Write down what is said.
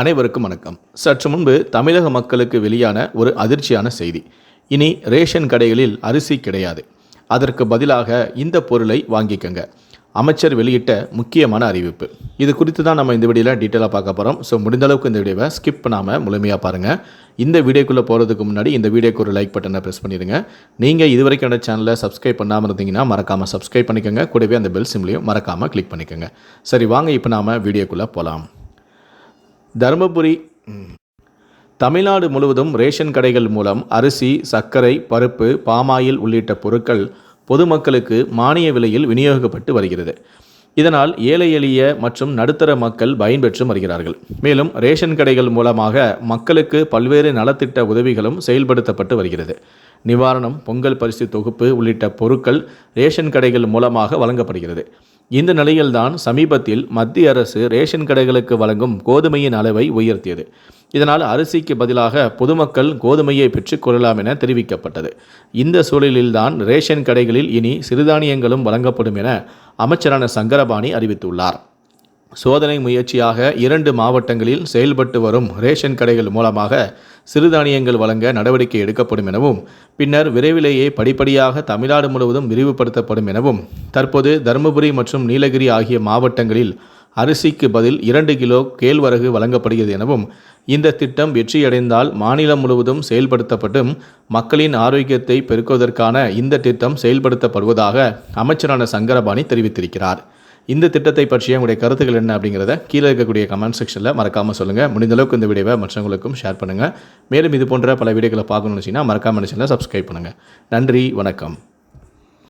அனைவருக்கும் வணக்கம். சற்று முன்பு தமிழக மக்களுக்கு வெளியான ஒரு அதிர்ச்சியான செய்தி. இனி ரேஷன் கடைகளில் அரிசி கிடையாது. அதற்கு பதிலாக இந்த பொருளை வாங்கிக்கங்க. அமைச்சர் வெளியிட்ட முக்கியமான அறிவிப்பு. இது குறித்து தான் நம்ம இந்த வீடியோவில் டீட்டெயிலாக பார்க்க போகிறோம் ஸோ முடிந்த அளவுக்கு இந்த வீடியோவை ஸ்கிப் பண்ணாமல் முழுமையாக பாருங்கள் இந்த வீடியோக்குள்ளே போகிறதுக்கு முன்னாடி இந்த வீடியோக்கு ஒரு லைக் பட்டனை ப்ரெஸ் பண்ணிடுங்க. நீங்கள் இதுவரைக்கும் என்னோட சேனலை சப்ஸ்கிரைப் பண்ணாமல் இருந்தீங்கன்னா மறக்காமல் சப்ஸ்கிரைப் பண்ணிக்கோங்க. கூடவே அந்த பெல் சிம்லையும் மறக்காமல் கிளிக் பண்ணிக்கோங்க. சரி வாங்க இப்போ நாம் வீடியோக்குள்ளே போகலாம் தருமபுரி. தமிழ்நாடு முழுவதும் ரேஷன் கடைகள் மூலம் அரிசி சர்க்கரை பருப்பு பாமாயில் உள்ளிட்ட பொருட்கள் பொதுமக்களுக்கு மானிய விலையில் விநியோகிக்கப்பட்டு வருகிறது. இதனால் ஏழை எளிய மற்றும் நடுத்தர மக்கள் பயன்பெற்று வருகிறார்கள். மேலும் ரேஷன் கடைகள் மூலமாக மக்களுக்கு பல்வேறு நலத்திட்ட உதவிகளும் செயல்படுத்தப்பட்டு வருகிறது. நிவாரணம் பொங்கல் பரிசு தொகுப்பு உள்ளிட்ட பொருட்கள் ரேஷன் கடைகள் மூலமாக வழங்கப்படுகிறது. இந்த நிலையில்தான் சமீபத்தில் மத்திய அரசு ரேஷன் கடைகளுக்கு வழங்கும் கோதுமையின் அளவை உயர்த்தியது. இதனால் அரிசிக்கு பதிலாக பொதுமக்கள் கோதுமையை பெற்றுக்கொள்ளலாம் என தெரிவிக்கப்பட்டது. இந்த சூழலில்தான் ரேஷன் கடைகளில் இனி சிறுதானியங்களும் வழங்கப்படும் என அமைச்சரான சங்கரபாணி அறிவித்துள்ளார். சோதனை முயற்சியாக இரண்டு மாவட்டங்களில் செயல்பட்டு வரும் ரேஷன் கடைகள் மூலமாக சிறுதானியங்கள் வழங்க நடவடிக்கை எடுக்கப்படும் எனவும் பின்னர் விரைவிலேயே படிப்படியாக தமிழ்நாடு முழுவதும் விரிவுபடுத்தப்படும் எனவும் தற்போது தருமபுரி மற்றும் நீலகிரி ஆகிய மாவட்டங்களில் அரிசிக்கு பதில் இரண்டு கிலோ கேழ்வரகு வழங்கப்படுகிறது எனவும் இந்த திட்டம் வெற்றியடைந்தால் மாநிலம் முழுவதும் செயல்படுத்தப்பட்டும் மக்களின் ஆரோக்கியத்தை பெருக்குவதற்கான இந்த திட்டம் செயல்படுத்தப்படுவதாக அமைச்சரான சங்கரபாணி தெரிவித்திருக்கிறார். இந்த திட்டத்தை பற்றிய உங்களுடைய கருத்துக்கள் என்ன அப்படிங்கிறத கீழே இருக்கக்கூடிய கமெண்ட் செக்ஷனில் மறக்காமல் சொல்லுங்கள் முடிந்தளவுக்கு இந்த வீடியோவை மற்றவங்களுக்கும் ஷேர் பண்ணுங்கள் மேலும் இது போன்ற பல வீடியோக்களை பார்க்கணும்னு வச்சிங்கன்னா மறக்காமல் சேனலை சப்ஸ்கிரைப் பண்ணுங்கள் நன்றி வணக்கம்.